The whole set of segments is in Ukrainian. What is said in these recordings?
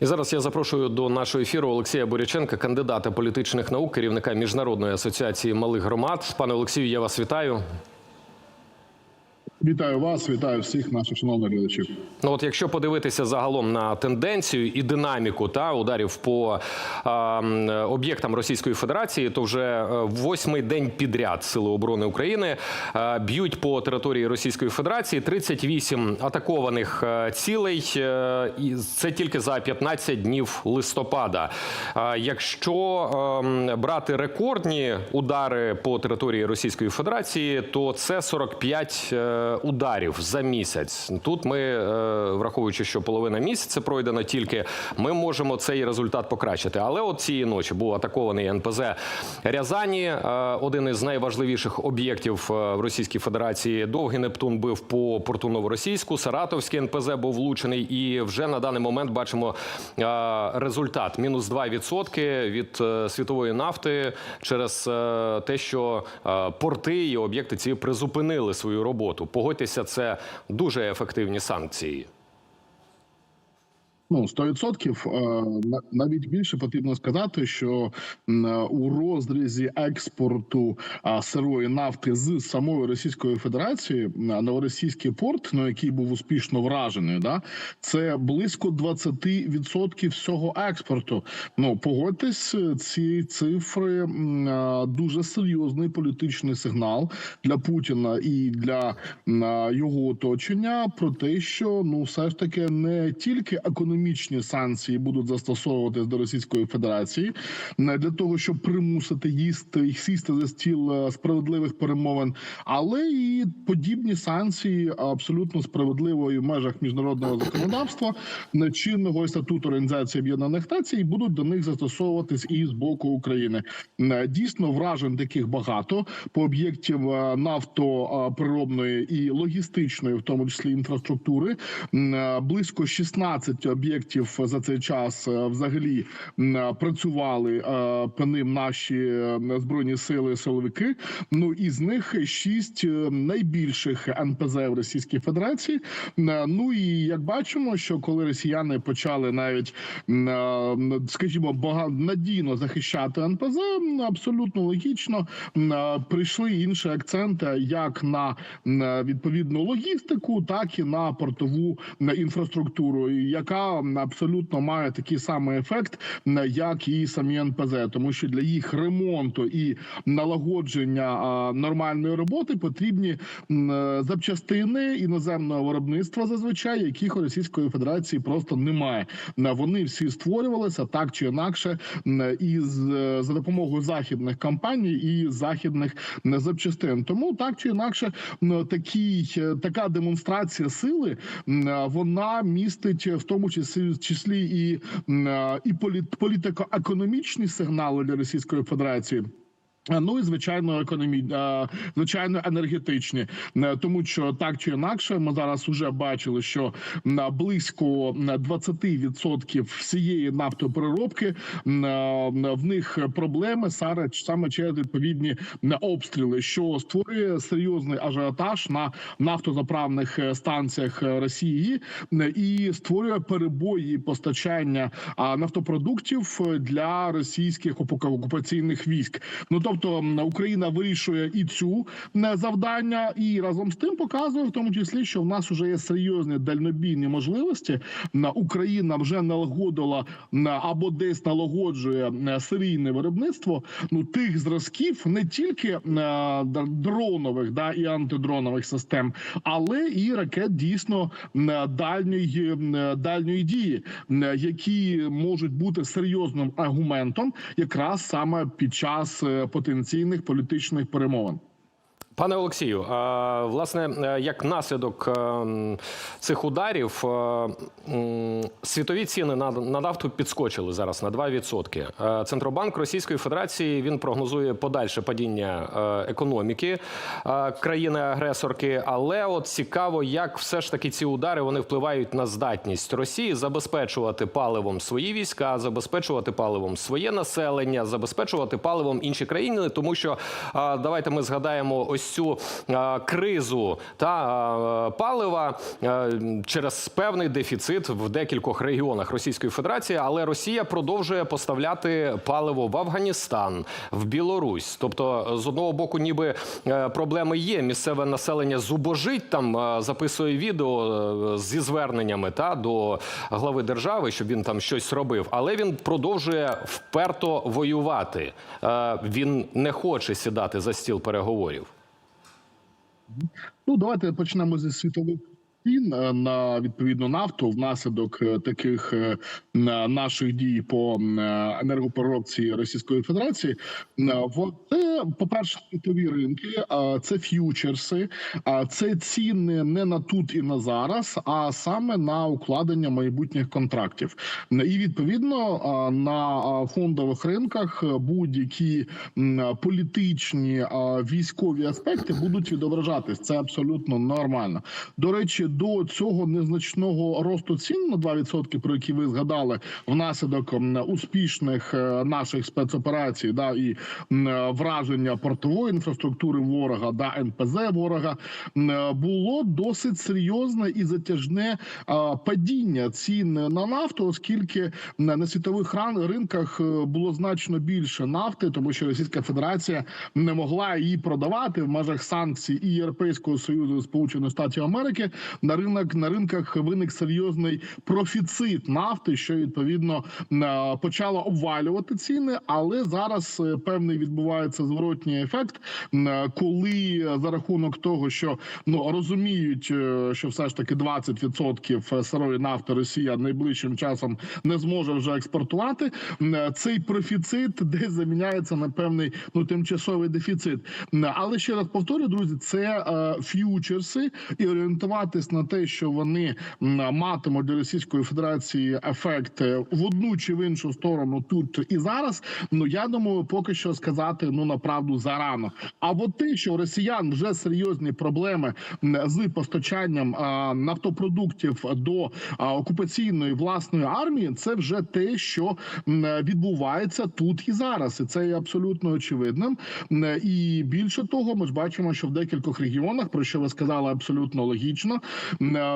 І зараз я запрошую до нашого ефіру Олексія Боряченка, кандидата політичних наук, керівника міжнародної асоціації малих громад. Пане Олексію, я вас вітаю. Вітаю вас, вітаю всіх наших шановних глядачів. Ну от якщо подивитися загалом на тенденцію і динаміку та ударів по м, об'єктам Російської Федерації, то вже е, восьмий день підряд Сили оборони України е, б'ють по території Російської Федерації 38 атакованих е, цілей. е, І це тільки за 15 днів листопада. А Якщо ем, брати рекордні удари по території Російської Федерації, то це 45 е, ударів за місяць. Тут ми, е, враховуючи, що половина місяця пройдена тільки, ми можемо цей результат покращити. Але от цієї ночі був атакований НПЗ Рязані, е, один із найважливіших об'єктів е, в Російській Федерації. Довгий Нептун бив по порту Новоросійську, Саратовський НПЗ був влучений, і вже на даний момент бачимо е, результат: мінус 2% від е, світової нафти через е, те, що е, порти і об'єкти ці призупинили свою роботу. Погодьтеся, це дуже ефективні санкції. Ну 100%. Е, на- навіть більше потрібно сказати, що у розрізі експорту сирої нафти з самої Російської Федерації новоросійський порт, ну який був успішно вражений, да це близько 20% всього експорту. Ну погодьтесь, ці цифри дуже серйозний політичний сигнал для Путіна і для його оточення про те, що ну все ж таки не тільки економічні санкції будуть застосовуватись до Російської Федерації для того, щоб примусити їсти їх сісти за стіл е, справедливих перемовин, але і подібні санкції абсолютно справедливої в межах міжнародного законодавства чинного статуту Організації Об'єднаних Націй будуть до них застосовуватись і з боку України. Е, Дійсно, вражень таких багато по об'єктів е, нафтоприробної і логістичної, в тому числі інфраструктури. Близько 16 об'єктів за цей час е, взагалі е, працювали е, по ним наші збройні сили, силовики. Ну із них шість найбільших НПЗ в Російській Федерації. Ну і як бачимо, що коли росіяни почали навіть скажімо, бага- надійно захищати НПЗ, абсолютно логічно прийшли інші акценти як на відповідну логістику, так і на портову інфраструктуру, яка абсолютно має такий самий ефект, як і самі НПЗ, тому що для їх ремонту і налагодження нормальної роботи потрібні е, запчастини іноземного виробництва, зазвичай яких у Російської Федерації просто немає. Вони всі створювалися так чи інакше із е, за допомогою західних компаній і західних запчастин. Тому так чи інакше, м, такий е, така демонстрація сили вона містить в тому числі числі і, і політ- політико-економічні сигнали для Російської Федерації. А, Ну і звичайно, економі... звичайно, енергетичні, Е, тому що так чи інакше, ми зараз вже бачили, що на близько м, 20% всієї нафтопереробки е, в них проблеми саме через відповідні обстріли, що створює серйозний ажіотаж на нафтозаправних е, станціях е, Росії і створює перебої постачання нафтопродуктів е, для російських окуп- окупаційних військ. Ну тобто м, Україна вирішує і цю завдання, і разом з тим показує в тому числі, що в нас вже є серйозні дальнобійні можливості. М, Україна вже налагодила або десь налагоджує серійне виробництво ну тих зразків не тільки дронових да і антидронових систем, але і ракет дійсно дальньої дальньої дії, які можуть бути серйозним аргументом, якраз саме під час е, потенційних політичних перемовин. Пане Олексію, власне, е, як наслідок е, цих ударів, е, світові ціни на, на нафту підскочили зараз на 2%. Е, Центробанк Російської Федерації він прогнозує подальше падіння економіки країни-агресорки. Але от цікаво, як все ж таки ці удари вони впливають на здатність Росії забезпечувати паливом свої війська, забезпечувати паливом своє населення, забезпечувати паливом інші країни, тому що давайте ми згадаємо ось цю е, кризу та е, палива е, через певний дефіцит в декількох регіонах Російської Федерації, але Росія продовжує поставляти паливо в Афганістан, в Білорусь. Тобто, з одного боку, ніби проблеми є. Місцеве населення зубожить там, записує відео зі зверненнями та до глави держави, щоб він там щось робив. Але він продовжує вперто воювати. Він не хоче сідати за стіл переговорів. Ну, давайте почнемо зі світових цін е, на відповідну нафту внаслідок е, таких е, наших дій по енергопереробці Російської Федерації. Це, по-перше, світові ринки, це ф'ючерси, це ціни не на тут і на зараз, а саме на укладення майбутніх контрактів. І відповідно на фондових ринках будь-які політичні військові аспекти будуть відображатись. Це абсолютно нормально. До речі, до цього незначного росту цін на 2%, про які ви згадали, внаслідок успішних е, наших спецоперацій, да і враження портової інфраструктури ворога, да НПЗ ворога було досить серйозне і затяжне падіння цін на нафту, оскільки на світових ринках е, було значно більше нафти, тому що Російська Федерація не могла її продавати в межах санкцій і Європейського союзу Сполучених Штатів Америки. На ринок на ринках виник серйозний профіцит нафти, що відповідно е, почало обвалювати ціни. Але зараз е, певний відбувається зворотній ефект, е, коли за рахунок того, що ну розуміють, що все ж таки 20% сирої нафти Росія найближчим часом не зможе вже експортувати. Цей профіцит десь заміняється на певний ну тимчасовий дефіцит. Але ще раз повторю, друзі, це ф'ючерси, і орієнтуватись на те, що вони матимуть для Російської Федерації ефект е, в одну чи в іншу сторону тут і зараз. Ну я думаю, поки що сказати ну направду зарано. Або те, що у росіян вже серйозні проблеми з постачанням а, нафтопродуктів до а, окупаційної власної армії, це вже те, що відбувається тут і зараз, і це є абсолютно очевидним. І більше того, ми ж бачимо, що в декількох регіонах, про що ви сказали, абсолютно логічно,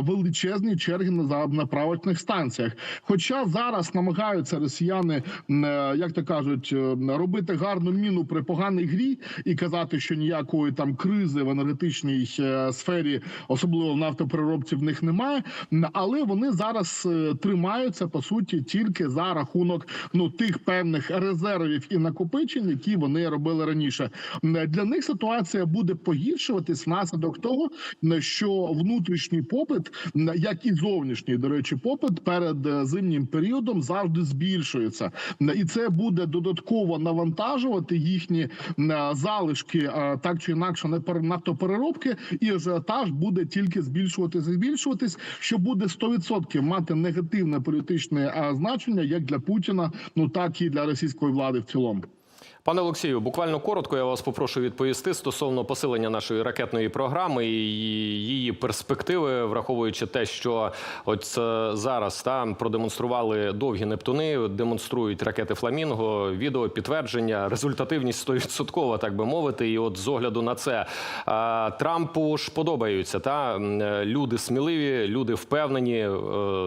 величезні черги на заправочних станціях. Хоча зараз намагаються росіяни, м, як то кажуть, е, робити гарну міну при поганій грі і казати, що ніякої там кризи в енергетичній е, сфері, особливо в нафтопереробці, в них немає. Але вони зараз е, тримаються по суті тільки за рахунок ну тих певних резервів і накопичень, які вони робили раніше. Для них ситуація буде погіршуватись внаслідок того, що внутрішній попит, як і зовнішній, до речі, попит перед е, зимнім періодом завжди збільшується, і це буде додатково навантажувати їхні залишки, е, так чи інакше, нафтопереробки, і ажіотаж буде тільки збільшуватися, збільшуватись, що буде 100% мати негативне політичне е, значення як для Путіна, ну так і для російської влади в цілому. Пане Олексію, буквально коротко я вас попрошу відповісти стосовно посилення нашої ракетної програми і її перспективи, враховуючи те, що от е, зараз там продемонстрували довгі нептуни, демонструють ракети Фламінго, відео підтвердження, результативність 100%, так би мовити. І от з огляду на це е, Трампу ж подобаються та е, люди сміливі, люди впевнені.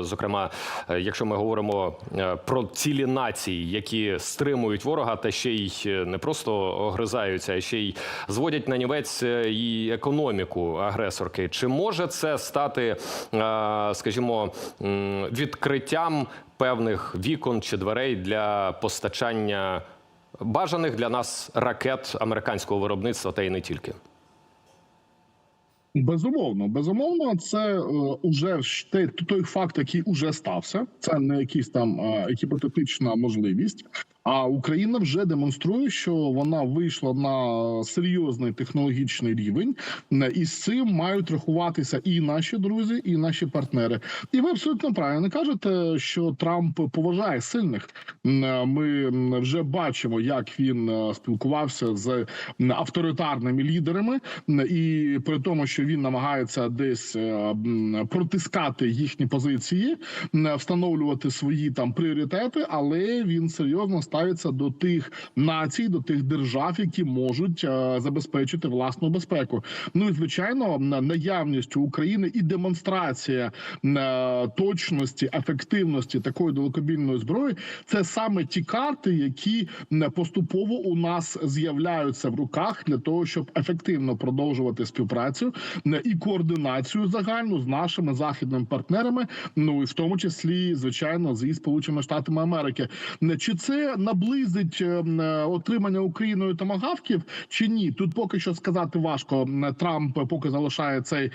Зокрема, якщо ми говоримо про цілі нації, які стримують ворога, та ще й не просто огризаються, а ще й зводять на нівець е, і економіку агресорки. Чи може це стати, е, скажімо, відкриттям певних вікон чи дверей для постачання бажаних для нас ракет американського виробництва та й не тільки? Безумовно, безумовно, це е, уже той факт, який уже стався. Це не якийсь там е, гіпотетична можливість. А Україна вже демонструє, що вона вийшла на серйозний технологічний рівень, і з цим мають рахуватися і наші друзі, і наші партнери. І ви абсолютно правильно кажете, що Трамп поважає сильних. Ми вже бачимо, як він е, спілкувався з авторитарними лідерами, і при тому, що він намагається десь е, протискати їхні позиції, встановлювати свої там пріоритети, але він серйозно ставить звертаються до тих націй, до тих держав, які можуть е, забезпечити власну безпеку. Ну і звичайно, на- наявність України і демонстрація е, точності, ефективності такої далекобійної зброї це саме ті карти, які поступово у нас з'являються в руках для того, щоб ефективно продовжувати співпрацю і координацію загальну з нашими західними партнерами. Ну і в тому числі, звичайно, зі сполученими штатами Америки. Чи це наблизить е, е, отримання Україною томагавків, чи ні? Тут поки що сказати важко. Трамп поки залишає цей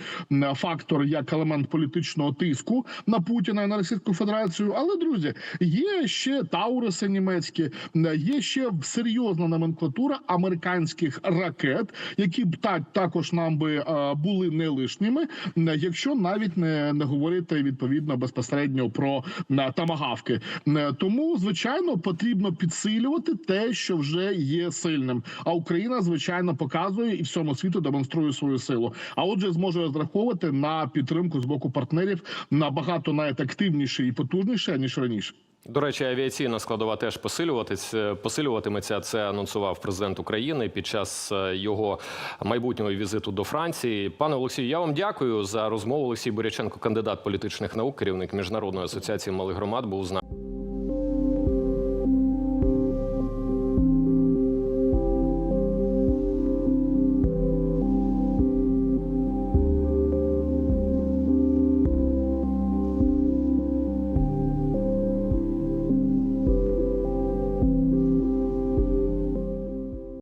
фактор як елемент політичного тиску на Путіна і на Російську Федерацію. Але друзі, є ще Тауруси німецькі, є ще серйозна номенклатура американських ракет, які б так також нам би е, були не лишніми, якщо навіть не, не говорити відповідно безпосередньо про тамагавки. Тому звичайно потрібно підсилювати те, що вже є сильним. А Україна звичайно показує і всьому світу демонструє свою силу. А отже, зможе розраховувати на підтримку з боку партнерів набагато навіть активніше і потужніше ніж раніше. До речі, авіаційна складова теж посилюватись посилюватиметься. Це анонсував президент України під час е, його майбутнього візиту до Франції. Пане Олексію, я вам дякую за розмову. Олексій Боряченко, кандидат політичних наук, керівник міжнародної асоціації малих громад, був з нами.